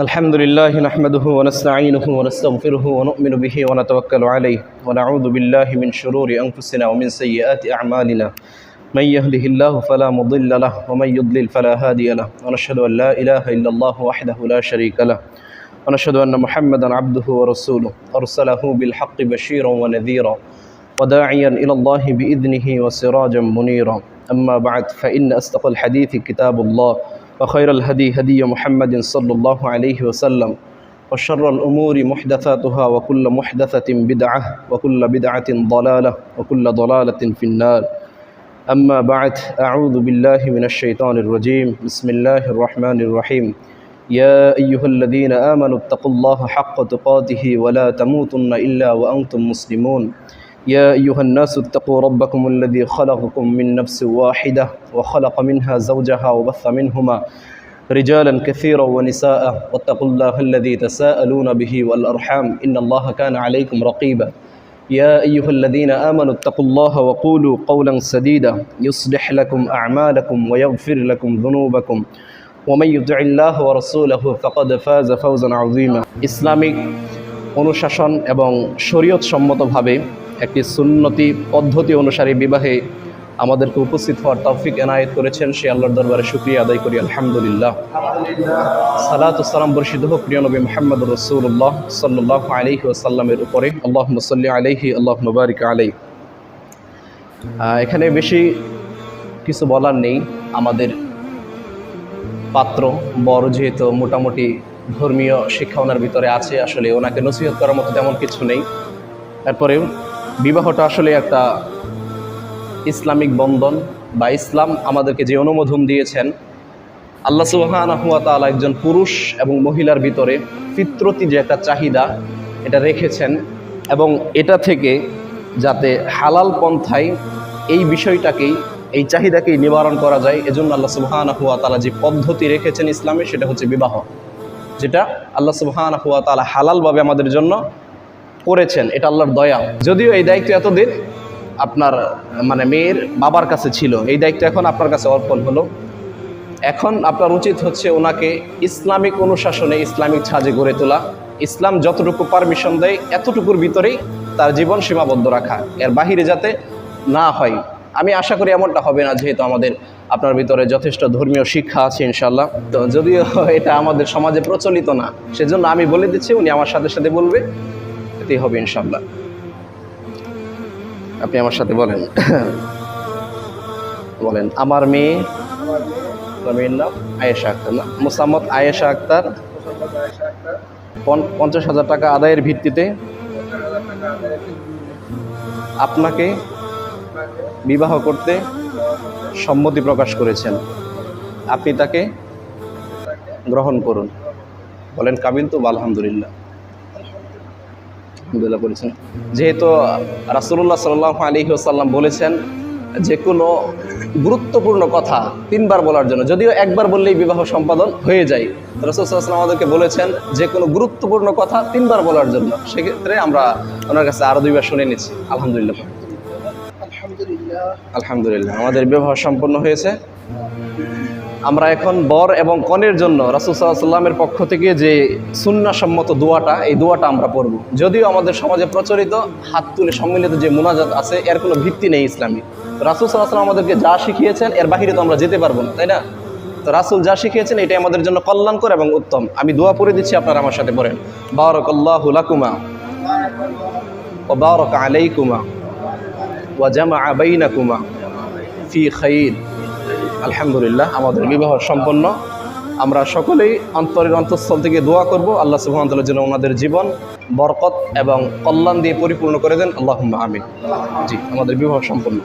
الحمد لله نحمده ونستعينه ونستغفره ونؤمن به ونتوكل عليه ونعوذ بالله من شرور أنفسنا ومن سيئات أعمالنا. من يهده الله فلا مضل له ومن يضلل فلا هادي له. ونشهد أن لا إله إلا الله وحده لا شريك له. ونشهد أن محمدا عبده ورسوله. أرسله بالحق بشيرا ونذيرا. وداعيا إلى الله بإذنه وسراجا منيرا. أما بعد فإن أصدق الحديث كتاب الله وخير الهدي هدي محمد صلى الله عليه وسلم وشر الأمور محدثاتها وكل محدثة بدعة وكل بدعة ضلالة وكل ضلالة في النار. أما بعد أعوذ بالله من الشيطان الرجيم. بسم الله الرحمن الرحيم. يا أيها الذين آمنوا اتقوا الله حق تقاته ولا تموتن إلا وأنتم مسلمون. يا أيها الناس اتقوا ربكم الذي خلقكم من نفس واحدة وخلق منها زوجها وبث منهما رجالا كثيرا ونساء واتقوا الله الذي تساءلون به والأرحام إن الله كان عليكم رقيبا يا أيها الذين آمنوا اتقوا الله وقولوا قولا سديدا يصلح لكم أعمالكم ويغفر لكم ذنوبكم ومن يطع الله ورسوله فقد فاز فوزا عظيما Islamic অনুশাসন এবং শরীয়ত সম্মতভাবে একটি সুন্নতি পদ্ধতি অনুসারে বিবাহে আমাদেরকে উপস্থিত হওয়ার তৌফিক এনায়েত করেছেন। সে আল্লাহর দরবারে শুক্রিয়া আদায় করি, আলহামদুলিল্লাহ। সালাত সালাম বর্ষিত হোক প্রিয় নবী মোহাম্মদ রসুল্লাহ সাল্লাহ আলহি আসাল্লামের উপরে। আল্লাহ মুসল্লি আলহি আল্লাহ মুবারিক আলাই এখানে বেশি কিছু বলার নেই। আমাদের পাত্র, বড় যেহেতু মোটামুটি ধর্মীয় শিক্ষা ওনার ভিতরে আছে, আসলে ওনাকে নসিহত করার মতো তেমন কিছু নেই। তারপরে বিবাহটা আসলে একটা ইসলামিক বন্ধন বা ইসলাম আমাদেরকে যে অনুমোদন দিয়েছেন, আল্লাহ তালা একজন পুরুষ এবং মহিলার ভিতরে ফিতরতি যে একটা চাহিদা এটা রেখেছেন এবং এটা থেকে যাতে হালাল পন্থায় এই বিষয়টাকেই, এই চাহিদাকেই নিবারণ করা যায়, এজন্য আল্লাহ সুবাহানহুয়া তালা যে পদ্ধতি রেখেছেন ইসলামে সেটা হচ্ছে বিবাহ, যেটা আল্লাহ সুবাহানহুয়া তালা হালালভাবে আমাদের জন্য করেছেন, এটা আল্লাহর দয়া। যদিও এই দায়িত্ব এতদিন আপনার মানে মেয়ের বাবার কাছে ছিল, এই দায়িত্ব এখন আপনার কাছে অর্পণ হলো। এখন আপনার উচিত হচ্ছে ওনাকে ইসলামিক অনুশাসনে ইসলামিক ছাজে গড়ে তোলা। ইসলাম যতটুকু পারমিশন দেয়, এতটুকুর ভিতরেই তার জীবন সীমাবদ্ধ রাখা, এর বাহিরে যাতে না হয়। আমি আশা করি এমনটা হবে না, যেহেতু আমাদের, আপনার ভিতরে যথেষ্ট ধর্মীয় শিক্ষা আছে ইনশাল্লাহ তো যদিও এটা আমাদের সমাজে প্রচলিত না, সেজন্য আমি বলে দিচ্ছি, উনি আমার সাথে সাথে বলবে। এতেই হবে ইনশাল্লাহ আপনি আমার সাথে বলেন। বলেন, আমার মেয়ে মেয়ের নাম আয়েশা আক্তার। না, মোসাম্মদ আয়েশা আক্তার। পঞ্চাশ হাজার টাকা আদায়ের ভিত্তিতে আপনাকে বিবাহ করতে সম্মতি প্রকাশ করেছেন। আপনি তাকে গ্রহণ করুন। বলেন কাবিল তো, আলহামদুলিল্লাহ। আলহামদুলিল্লাহ বলেছেন। যেহেতু রাসুল্লাহ সাল্লাহ আলী সাল্লাম বলেছেন যে কোনো গুরুত্বপূর্ণ কথা তিনবার বলার জন্য যদিও একবার বললেই বিবাহ সম্পাদন হয়ে যায়। রসুলাম আমাদেরকে বলেছেন যে কোনো গুরুত্বপূর্ণ কথা তিনবার বলার জন্য। সেক্ষেত্রে আমরা ওনার কাছে আরও দুইবার শুনে নিচ্ছি। আলহামদুলিল্লাহ। আলহামদুলিল্লাহ। আমাদের বিবাহ সম্পন্ন হয়েছে। আমরা এখন বর এবং কনের জন্য রাসুল সাল্লামের পক্ষ থেকে যে সুন্নাসম্মত দোয়াটা, এই দোয়াটা আমরা পড়ব। যদিও আমাদের সমাজে প্রচলিত হাত তুলে সম্মিলিত যে মোনাজাত আছে, এর কোনো ভিত্তি নেই ইসলামী। রাসুল সাল্লাহাম আমাদেরকে যা শিখিয়েছেন, এর বাহিরে তো আমরা যেতে পারব না, তাই না? তো রাসুল যা শিখিয়েছেন, এটাই আমাদের জন্য কল্যাণকর এবং উত্তম। আমি দোয়া পড়ে দিচ্ছি, আপনারা আমার সাথে পড়েন। বারকাল্লাহু লাকুমা ও বারক আলাইকুমা ওয়া জামা বাইনাকুমা ফি খাইর। আলহামদুলিল্লাহ, আমাদের বিবাহ সম্পন্ন। আমরা সকলেই অন্তরের অন্তঃস্থল থেকে দোয়া করব। আল্লাহ সুহামতাল্লাহ যেন ওনাদের জীবন, বরকত এবং কল্যাণ দিয়ে পরিপূর্ণ করে দেন। আল্লাহ আমিন। জি, আমাদের বিবাহ সম্পন্ন।